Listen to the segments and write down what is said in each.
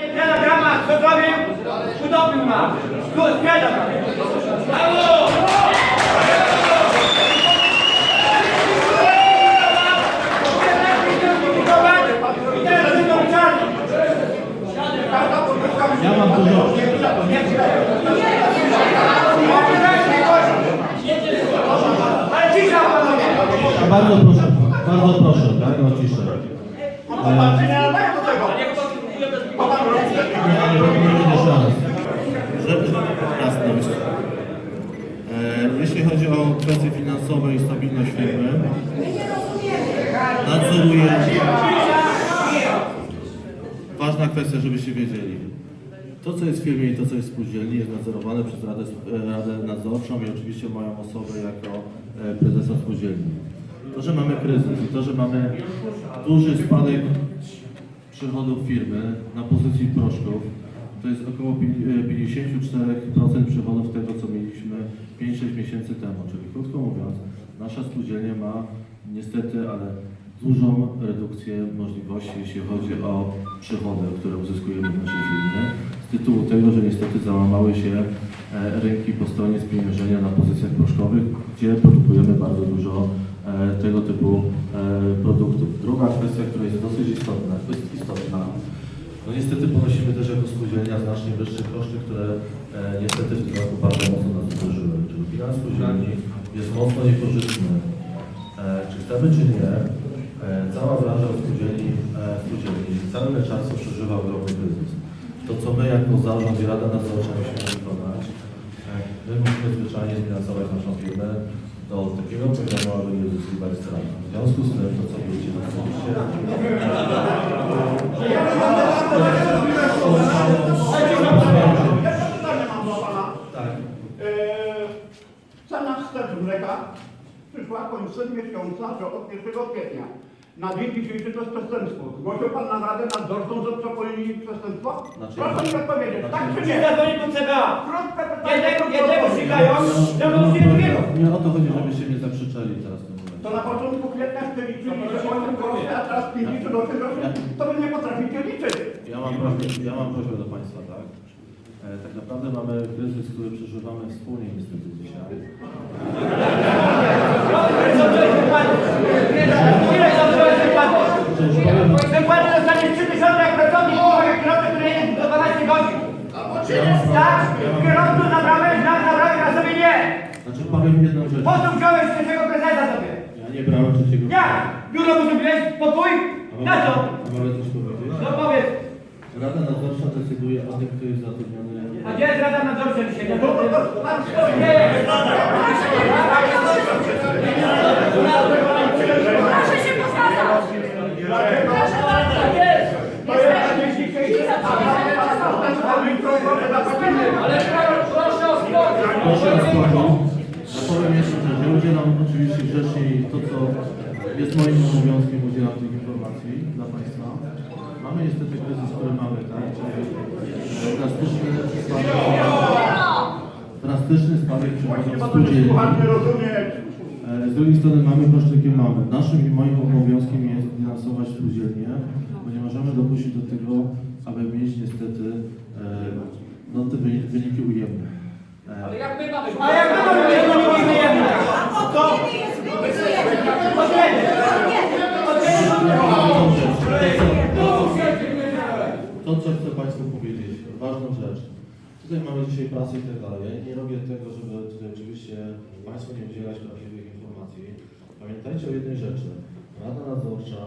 Telegrama, co zrobił? Utopił nas. Tu zbieda Brawo! Ja mam dużo. Bardzo proszę, bardzo proszę, tak, o ciszę. E, nie, nie, nie będzie szans. Jasność. E, jeśli chodzi o kwestie finansowe i stabilność firmy, nadzoruję. Ważna kwestia, żebyście wiedzieli. To, co jest w firmie i to, co jest w spółdzielni, jest nadzorowane przez Radę, e, Radę Nadzorczą i oczywiście moją osobę jako e, prezesa spółdzielni. To, że mamy kryzys i to, że mamy duży spadek przychodów firmy na pozycji proszków, to jest około pi- e, 54% przychodów tego, co mieliśmy 5-6 miesięcy temu. Czyli krótko mówiąc, nasza spółdzielnia ma niestety, ale dużą redukcję możliwości, jeśli chodzi o przychody, które uzyskujemy w naszej firmie, z tytułu tego, że niestety załamały się e, rynki po stronie spieniężenia na pozycjach proszkowych, gdzie produkujemy bardzo dużo tego typu e, produktów. Druga kwestia, która jest dosyć istotna, jest istotna no niestety ponosimy też jako spółdzielnia znacznie wyższe koszty, które e, niestety w tym roku bardzo mocno nas uderzyły. Czyli bilans spółdzielni jest mocno niekorzystny. E, czy chcemy, czy nie, e, cała branża spółdzielni, e, spółdzielni cały czas przeżywa ogromny kryzys. To, co my jako zarząd i Rada Nadzorcza musimy wykonać, e, my musimy zwyczajnie zbilansować naszą firmę do takiego nie uzyskiwać strat. W związku z tym, to co wiecie, oczywiście Ja pytanie mam do pana. Tak. Eee, Cena wstecz mleka przyszła końcem miesiąca, że od 1 kwietnia. Na dzień dzisiejszy to jest przestępstwo. Zgłosił pan na Radę Nadzorczą, że przepoili przestępstwo? Znaczy- Proszę mi odpowiedzieć, tak czy Nie nie? zadzwoni do CBA. Krótkie pytanie. Jednego, krótko jednego szykają, drugą drugiego. Nie o to chodzi, żebyście mnie zakrzyczeli teraz w tym momencie. To na początku kwietnia chcieliście, że 8 groszy, a teraz 50 groszy, to wy nie potraficie liczyć. Ja mam prośbę, ja mam prośbę do Państwa, tak? E, tak naprawdę mamy kryzys, który przeżywamy wspólnie niestety dzisiaj. Co to jest wykłady? Ile za to jest wykłady? Cześć, powiem, Wykłady dostanie 3000 jak pracownik, który kierowcy, który jest do 12 godzin. Tak? Kierowcę zabrałeś, nam zabrałeś, a sobie nie. znaczy powiem jedną rzecz. Po co wziąłeś trzeciego prezesa sobie? Ja nie brałem trzeciego. Jak? Biuro mu zrobiłeś? Pokój? A Na co? A mogę coś powiedzieć? No powiedz. Rada Nadzorcza decyduje o tym, kto jest zatrudniony. A gdzie jest Rada Nadzorcza dzisiaj? No to to tam stoi. Nie jest. Proszę się pokazać! Proszę bardzo! Tak jest. To jest takie dzisiejsze, a Ale proszę o spokój. Proszę o spokój. Ja powiem jeszcze rzecz. Ja udzielam oczywiście grzecznie i to, co jest moim obowiązkiem, udzielam tych informacji dla Państwa. Mamy niestety kryzys, który mamy, tak? Czyli drastyczny spadek, drastyczny spadek przychodów spółdzielni. E, Z drugiej strony mamy koszty, jakie mamy. Naszym i moim obowiązkiem jest bilansować spółdzielnię, bo nie możemy dopuścić do tego, aby mieć niestety e, no, te wyni- wyniki ujemne. E, A jak my mamy mieć wyniki wyjemne? To? To, co chcę Państwu powiedzieć, ważną rzecz. Tutaj mamy dzisiaj prasę i tak dalej. Ja nie robię tego, żeby tutaj oczywiście Państwu nie udzielać prawdziwych informacji. Pamiętajcie o jednej rzeczy. Rada Nadzorcza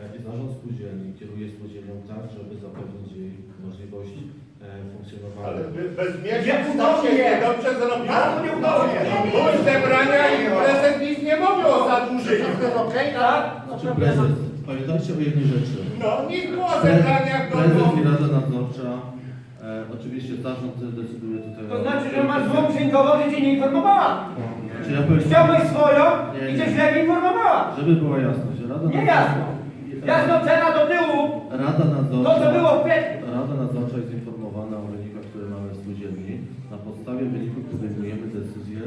Zarząd Spółdzielni kieruje spółdzielnią tak, żeby zapewnić jej możliwość e, funkcjonowania. Ale by- bez mnie Nie się udało się mnie. nie dobrze zrobiło. Bardzo nie udało się. Zebrania i prezes nic nie mówił o zadłużeniu. To jest okej, tak? Znaczy prezes, pamiętajcie o jednej rzeczy. No, nic było o zebraniach do Prezes i Rada Nadzorcza, e, oczywiście zarząd decyduje tutaj To znaczy, że masz złą księgową, że cię nie informowała. Znaczy ja powiem, Chciałbyś swoją Nie, i nie. cię źle informowała. żeby była jasność, Rada Nie jasno. Jasno cena do tyłu. Rada Nadzorcza, To, co było w kwietniu. Rada Nadzorcza jest informowana o wynikach, które mamy w spółdzielni. Na podstawie wyników podejmujemy decyzję.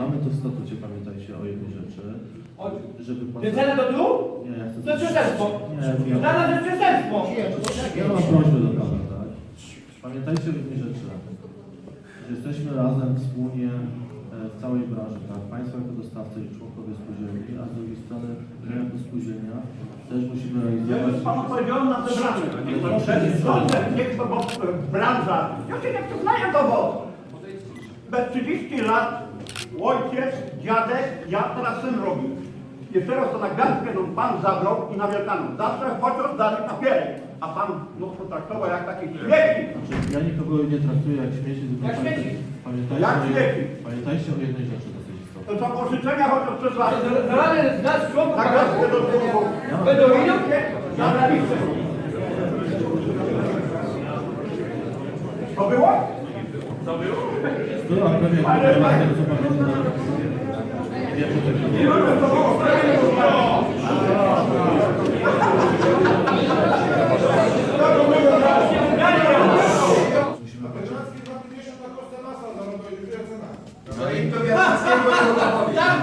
Mamy to w statucie, pamiętajcie o jednej rzeczy, żeby... Że cena do tyłu? Nie, ja chcę... To przestępstwo. Nie, ja, Dla nas jest przestępstwo. ja mam prośbę do Pana, tak? Pamiętajcie o jednej rzeczy, że jesteśmy razem wspólnie e, w całej branży, tak? Państwo jako dostawcy i członkowie spółdzielni, a z drugiej strony my jako spółdzielnia też musimy Ja już panu powiedziałem na zebraniu. Niech to bo e, branża. Ja się nie przyznaję do was. Bez 30 lat ojciec, dziadek, ja teraz syn robił. Jeszcze raz to na gwiazdkę no, pan zabrał i na Wielkanoc. Zawsze chociaż dali papierek. A pan no, potraktował jak taki śmieci. Znaczy, ja nikogo nie traktuję jak śmieci, tylko Jak śmieci. pamiętajcie, Jak o śmieci. jednej, pamiętajcie o jednej rzeczy. To są pożyczenia chociaż przez lat. Zalane z nas członków Na gwiazdkę do członków. będą idą? Prawicę. To było? Była pewnie co pamiętam. Wiem, że tak było.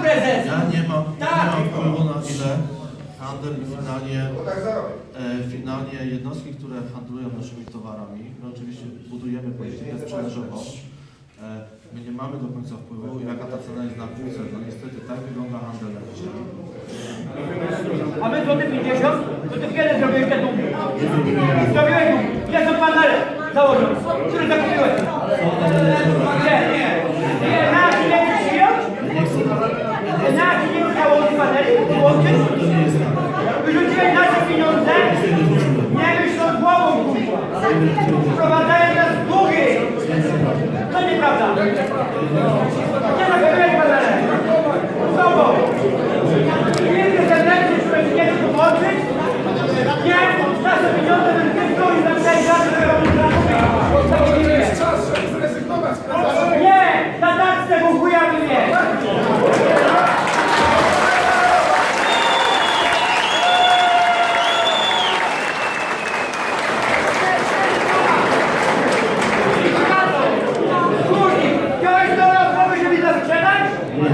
Prezes! Ja nie mam, nie Tak. mam wpływu na ile handel i finalnie, e, finalnie jednostki, które handlują naszymi towarami, my oczywiście budujemy politykę sprzedażową. E, my nie mamy do końca wpływu, jaka ta cena jest na półce. No niestety tak wygląda handel na dzisiaj. A my złoty 50? To ty kiedy zrobiłeś te długi? Zrobiłeś długi. Ile są panele założone? Które zakupiłeś? Nie, nie. Nie, nie przyjąć? Na ci nie założyć paneli? Połączyć? Wyrzuciłeś nasze pieniądze? Nie głową, kurwa. Wprowadzając nas w długi. To nieprawda.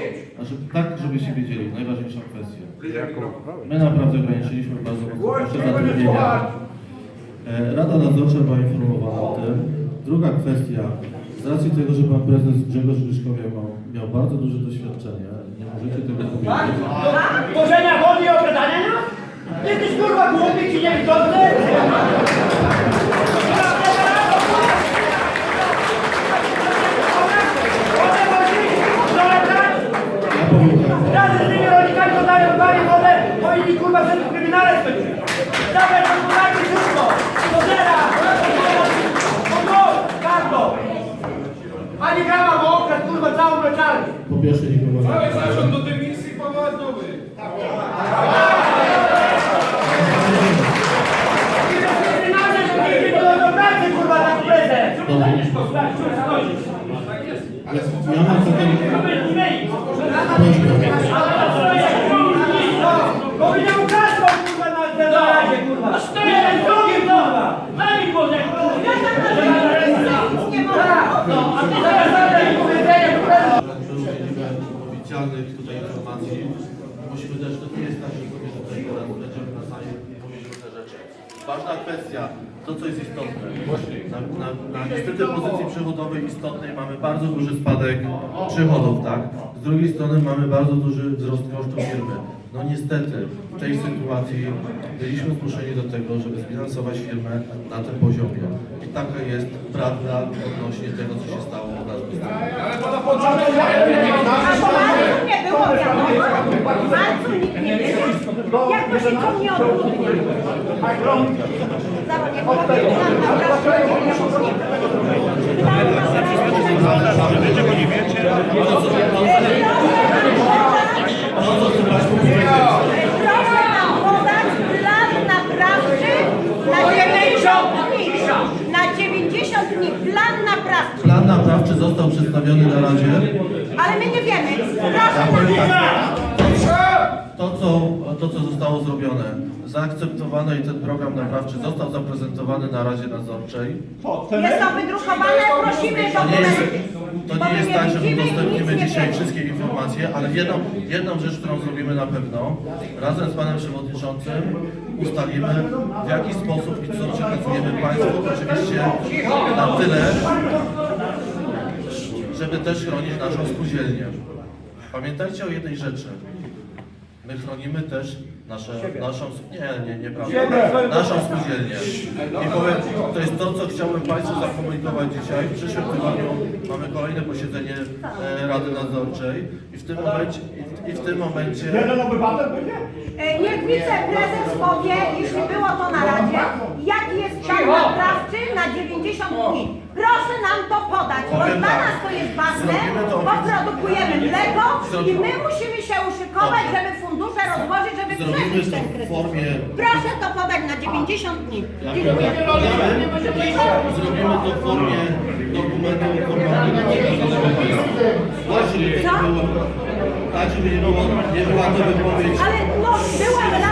wiedzieć. Znaczy, tak, żebyście wiedzieli, najważniejsza kwestia. My naprawdę ograniczyliśmy bardzo mocno koszty zatrudnienia. E, Rada Nadzorcza była informowana o tym. Druga kwestia, z racji tego, że pan prezes Grzegorz Ryszkowiak miał, miał bardzo duże doświadczenie, nie możecie tego Tak? powiedzieć. Tworzenia wody i okradania nas? Jesteś kurwa głupi czy niewidoczny? Wodę wozić? Zalekać? Ja tak, Razem z tymi rolnikami podają panie wodę, powinni kurwa przed w kryminale skończyć. Dawaj to kurwa wszystko! Do zera! Karto! Ani grama, bo okradł kurwa całą mleczarnię. po pierwsze nie Zarząd do dymisji powołać nowy. Ja mam taką Powiedział kasą, kurwa, na na razie, kurwa. Jeden drugim, kurwa. Daj mi Boże, kurwa. Tak, no, a ty zamiast zadać powiedzenie, kurwa. że udzielimy oficjalnych tutaj informacji. Musimy też, to nie jest tak, że będziemy na sali mówić różne rzeczy. Ważna kwestia, to co jest istotne. Na, na, na niestety pozycji przychodowej istotnej mamy bardzo duży spadek przychodów, tak? Z drugiej strony mamy bardzo duży wzrost kosztów firmy. No niestety w tej sytuacji byliśmy zmuszeni do tego, żeby zbilansować firmę na tym poziomie. I taka jest prawda odnośnie tego, co się stało u nas. Ale to na początku nie było wiadomo. Nikt nie wiedział. Jak to się ciągnie od grudnia? Plan naprawczy został przedstawiony na Radzie. Ale my nie wiemy. Tak. To co, to, co zostało zrobione, zaakceptowane i ten program naprawczy został zaprezentowany na Radzie Nadzorczej. Jest to wydrukowane, prosimy To nie jest, dokumenty. to nie jest tak, że udostępnimy dzisiaj wszystkie informacje, ale jedną, jedną rzecz, którą zrobimy na pewno, razem z Panem Przewodniczącym ustalimy w jaki sposób i co przekazujemy Państwu, oczywiście na tyle, żeby też chronić naszą spółdzielnię. Pamiętajcie o jednej rzeczy. My chronimy też nasze, naszą, nie, nie, nieprawda, naszą spółdzielnię. I powiem, to jest to, co chciałbym Państwu zakomunikować dzisiaj. W przyszłym tygodniu mamy kolejne posiedzenie e, Rady Nadzorczej i w tym momencie, i w, i w tym momencie Jeden obywatel będzie? E, Niech wiceprezes powie, jeśli było to na Radzie, jaki jest plan naprawczy na 90 dni. Proszę nam to podać, bo Powiem dla tak. nas to jest ważne, Zrobimy to bo produkujemy mleko i my musimy się uszykować, Dobrze. żeby fundusze rozłożyć, żeby zrobimy przeżyć to ten w formie Proszę to podać na 90 dni. Dziękuję. Zrobimy to w formie dokumentu. Tak, nie Co? tak, nie była to wypowiedź. Ale no, było, na,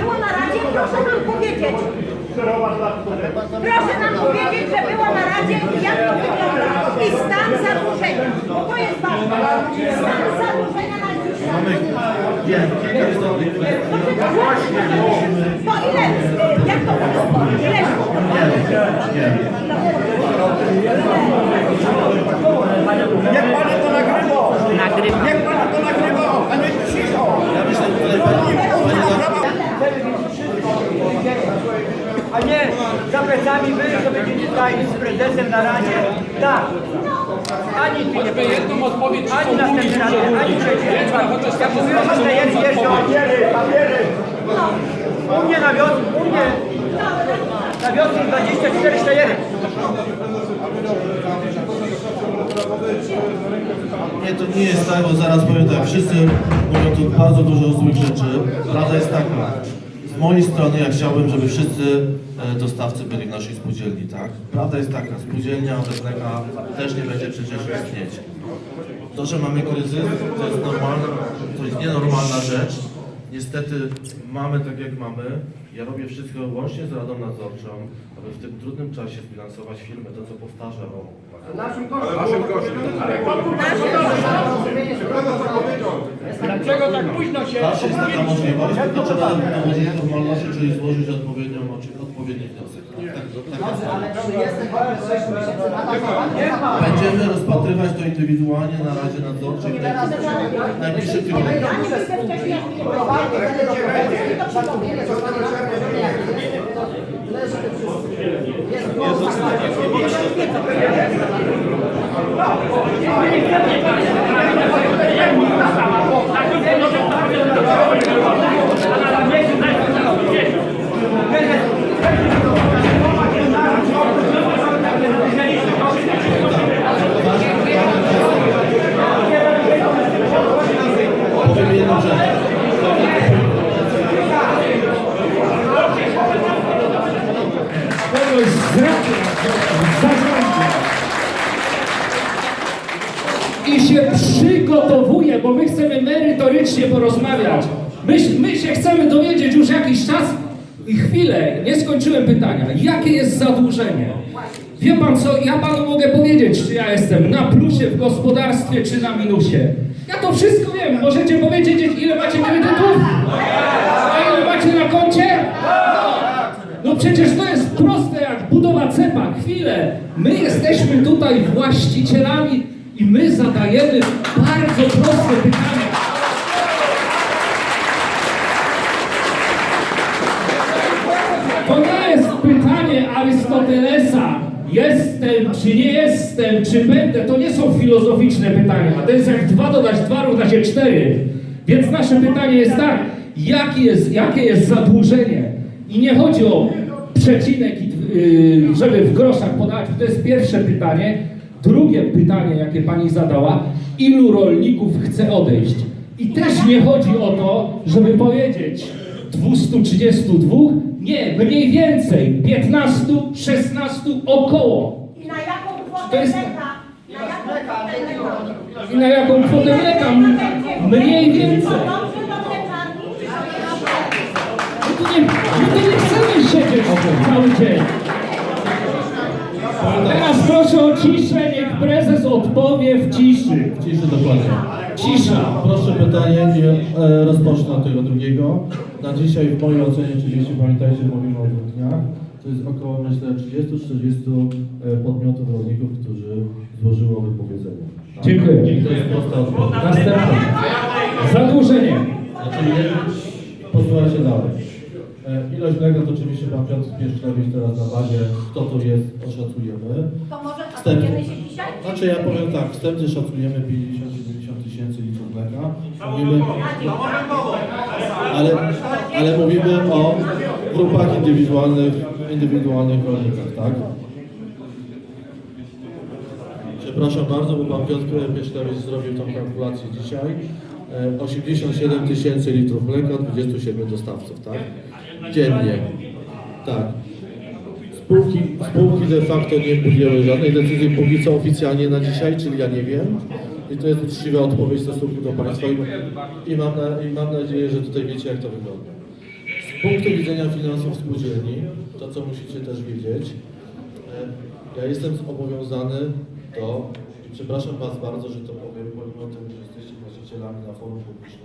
było na Radzie, proszę nam powiedzieć. Proszę nam powiedzieć, że było na Radzie, jak to wygląda. I stan zadłużenia, bo to jest ważne. Stan zadłużenia na dzisiaj. Mamy nie, kilka istotnych kwestii. No to właśnie. To ile, y, jak to wygląda? Ile Niech pan to nagrywa! Nagrywa, a nie cicho! Ja myślę, że tutaj pani, pani za- A nie za plecami wy, że będziecie tutaj z prezesem na radzie. Tak. Ani ty nie Choćby jedną odpowiedź Ani następny razie, ani trzeci. chociaż Ja mówiłem, że jest jeżdżą. Papiery, papiery! U mnie na wiosce, u mnie na wiosce 24 4 Nie, to nie jest tak, bo zaraz powiem tak, wszyscy mówią tu bardzo dużo złych rzeczy. Prawda jest taka, z mojej strony ja chciałbym, żeby wszyscy dostawcy byli w naszej spółdzielni, tak? Prawda jest taka, spółdzielnia Odetneka też nie będzie przecież istnieć. To, że mamy kryzys, to jest normalna, to jest nienormalna rzecz. Niestety mamy tak jak mamy. Ja robię wszystko łącznie z Radą Nadzorczą, aby w tym trudnym czasie zbilansować firmę, to co powtarzam. Dlaczego tak późno się Zawsze jest taka możliwość, tylko trzeba dołożyć formalności, czyli złożyć odpowiednią, odpowiedni wniosek. Tak, tak, tak. Będziemy rozpatrywać to indywidualnie na Radzie Nadzorczej w nie będę wcześniej Powiem jedną rzecz. kogoś z rady w zarządzie i się przygotowuje, bo my chcemy merytorycznie porozmawiać. My, my się chcemy dowiedzieć już jakiś czas i chwilę, nie skończyłem pytania. Jakie jest zadłużenie? Wie pan co, ja panu mogę powiedzieć, czy ja jestem na plusie w gospodarstwie, czy na minusie. Ja to wszystko wiem. Możecie powiedzieć, ile macie kredytów? A ile macie na koncie? No przecież to jest proste jak budowa cepa. Chwilę. My jesteśmy tutaj właścicielami i my zadajemy bardzo proste pytania. To nie jest pytanie Arystotelesa. Jestem, czy nie jestem, czy będę. To nie są filozoficzne pytania. To jest jak 2 dodać 2 równa się 4. Więc nasze pytanie jest tak. Jakie jest, jakie jest zadłużenie? I nie chodzi o przecinek, yy, żeby w groszach podać. To jest pierwsze pytanie. Drugie pytanie, jakie pani zadała. Ilu rolników chce odejść? I też nie chodzi o to, żeby powiedzieć 232, nie, mniej więcej, 15, 16, około. I na jaką kwotę jest- mleka? Na jaką I na jaką kwotę mleka? Mniej więcej. My tu nie, my tu nie chcemy siedzieć cały dzień. Teraz proszę o ciszę, niech prezes odpowie w ciszy. Ciszy dokładnie. Cisza. Proszę pytanie, nie, e, rozpocznę od tego drugiego. Na dzisiaj w mojej ocenie, oczywiście pamiętajcie, mówimy o dwóch dniach, to jest około myślę 30-40 e, podmiotów rolników, którzy złożyło wypowiedzenie. Tak? Dziękuję. To jest prosta odpowiedź. Następne. Zadłużenie. Znaczy, je- posłuchajcie dalej. E, Ilość mleka to oczywiście pan Piotr Pieszczewicz teraz na bazie, kto to jest, oszacujemy. To może a Wstępnie. Dzisiaj? Znaczy ja powiem tak, wstępnie szacujemy 50-70 tysięcy litrów mleka. Mówimy, ale, ale mówimy o grupach indywidualnych, indywidualnych rolnikach, tak? Przepraszam bardzo, bo pan Piotr Pieszczewicz zrobił tą kalkulację dzisiaj. E, 87 tysięcy litrów mleka, 27 dostawców, tak? Dziennie. Tak. Spółki, spółki de facto nie podjęły żadnej decyzji póki co oficjalnie na dzisiaj, czyli ja nie wiem. I to jest uczciwa odpowiedź w stosunku do Państwa i, i, mam, na, i mam nadzieję, że tutaj wiecie jak to wygląda. Z punktu widzenia finansów spółdzielni, to co musicie też wiedzieć, e, ja jestem zobowiązany do, i przepraszam Was bardzo, że to powiem, pomimo tego, że jesteście na forum publicznym,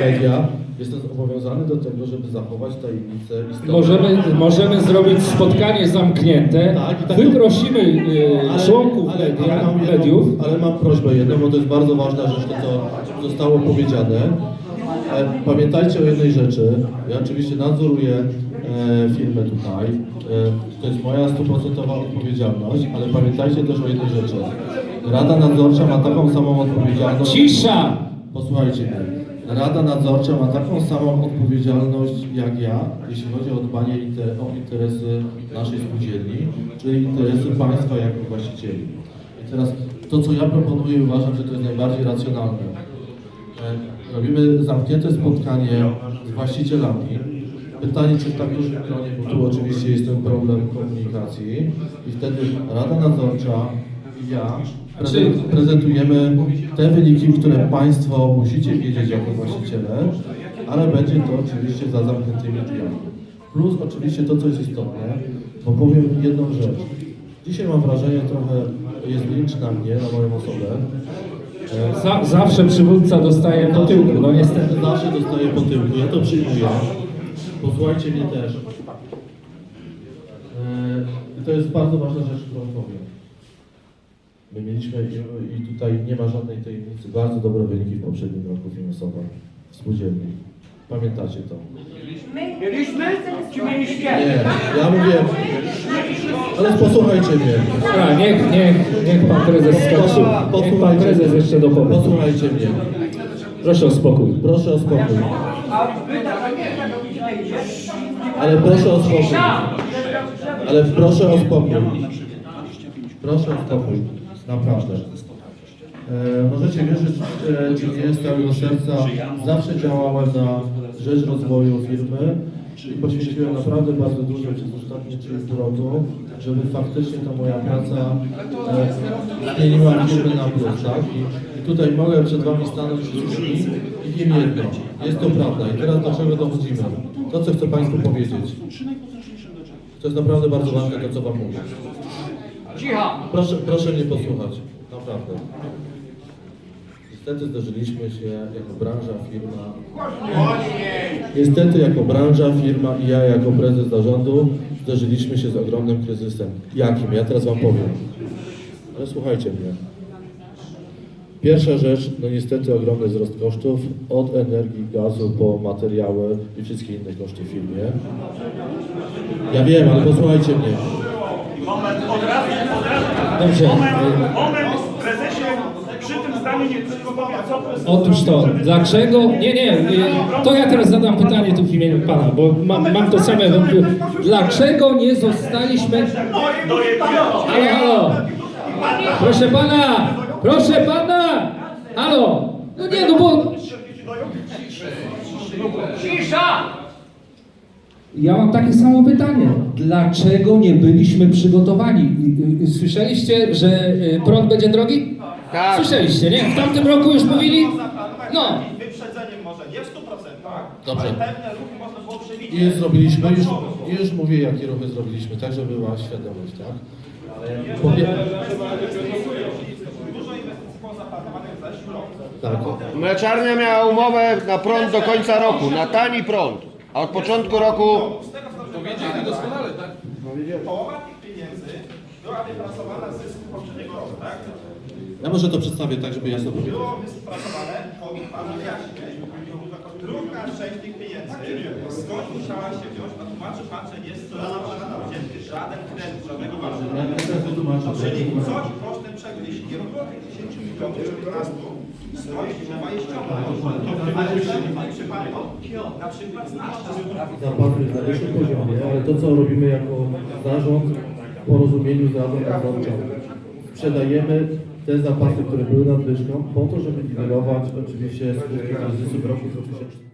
media, jestem zobowiązany do tego, żeby zachować tajemnicę. Możemy, możemy zrobić spotkanie zamknięte. Tak, i tak- Wyprosimy y, członków ale, media, ale, mam mediów. jedną, ale mam prośbę jedną, bo to jest bardzo ważna rzecz, to co zostało powiedziane. E, Pamiętajcie o jednej rzeczy. Ja oczywiście nadzoruję e, firmę tutaj. E, to jest moja stuprocentowa odpowiedzialność, ale pamiętajcie też o jednej rzeczy. Rada nadzorcza ma taką samą odpowiedzialność. Cisza! Posłuchajcie mnie. Rada nadzorcza ma taką samą odpowiedzialność jak ja, jeśli chodzi o dbanie o interesy naszej spółdzielni, czyli interesy państwa jako właścicieli. I teraz to, co ja proponuję, uważam, że to jest najbardziej racjonalne. E, Robimy zamknięte spotkanie z właścicielami. Pytanie, czy w tak dużym gronie, bo tu oczywiście jest ten problem komunikacji i wtedy Rada Nadzorcza i ja prezentujemy te wyniki, które Państwo musicie wiedzieć jako właściciele, ale będzie to oczywiście za zamkniętymi drzwiami. Plus oczywiście to, co jest istotne, bo powiem jedną rzecz. Dzisiaj mam wrażenie trochę, jest lincz na mnie, na moją osobę. E, Za, zawsze przywódca dostaje po tyłku, no niestety. Zawsze dostaję po tyłku, ja to przyjmuję. Posłuchajcie mnie też. E, I to jest bardzo ważna rzecz, którą powiem. My mieliśmy, i- i tutaj nie ma żadnej tajemnicy, bardzo dobre wyniki w poprzednim roku finansowe w spółdzielni. Pamiętacie to? My Mieliśmy czy mieliście? Nie, ja mówię, ale posłuchajcie mnie. Dobra, niech, niech, niech pan prezes skończy. Niech pan prezes jeszcze dopowie. Posłuchajcie mnie. Proszę o spokój. Proszę o spokój. A wy tak nie robicie, idzie? Ale proszę o spokój. Ale proszę o spokój. Proszę o spokój. Naprawdę. E, możecie wierzyć, czy nie z całego serca. Zawsze działałem na rzecz rozwoju firmy i poświęciłem naprawdę bardzo dużo przez ostatnie 3,5 roku, żeby faktycznie ta moja praca e, zmieniła firmę na plus, tak? I, I tutaj mogę przed Wami stanąć wszystkimi i wiem jedno. Jest to prawda. I teraz do czego dochodzimy? To, co chcę Państwu powiedzieć. To jest naprawdę bardzo ważne, to co Wam mówię. Cicha. Proszę, proszę mnie posłuchać, naprawdę. Niestety zderzyliśmy się jako branża, firma. Niestety jako branża, firma i ja jako prezes zarządu zderzyliśmy się z ogromnym kryzysem. Jakim? Ja teraz Wam powiem. Ale słuchajcie mnie. Pierwsza rzecz, no niestety ogromny wzrost kosztów od energii, gazu po materiały i wszystkie inne koszty w firmie. Ja wiem, ale posłuchajcie mnie. Dobrze. Moment, prezesie, przy tym zdaniu nie tylko powiem, co to jest. Otóż to, dlaczego? Nie, nie, nie, to ja teraz zadam pytanie tu w imieniu pana, bo mam, mam to same wątpliwości. Dlaczego nie zostaliśmy... Halo, halo! Proszę pana! Proszę pana! Halo! No nie, no bo... Cisza! Ja mam takie samo pytanie. Dlaczego nie byliśmy przygotowani? Słyszeliście, że y, prąd będzie drogi? Tak. Słyszeliście, nie? W tamtym roku już mówili? No. Wyprzedzeniem może, nie w 100%, Dobrze. ale pewne ruchy można było przewidzieć. I już zrobiliśmy, już, już mówię jakie ruchy zrobiliśmy, tak żeby była świadomość, tak? Po pie- Dużo inwestycji było zaplanowanych w zeszłym roku. tak. Mleczarnia miała umowę na prąd do końca roku, na tani prąd. A od początku roku... Powiedzieli doskonale, tak? No, Połowa tych pieniędzy była wypracowana z zysku poprzedniego roku, tak? Ja może to przedstawię tak, żeby jasno powiedzieć. Było wypracowane po panu jaśnie. Druga część tych pieniędzy, skąd musiała się wziąć, a tłumaczy pan, że jest wzięty żaden kredyt, żadnego banku. Czyli tak. coś kosztem przebyli, nie robiło tych 10 milionów, 14 na przykład znaczne Zapasy jest na wyższym poziomie, ale to co robimy jako zarząd w porozumieniu z Radą Nadzorczą, sprzedajemy te zapasy, które były nadwyżką po to, żeby niwelować oczywiście skutki kryzysu w roku 2014.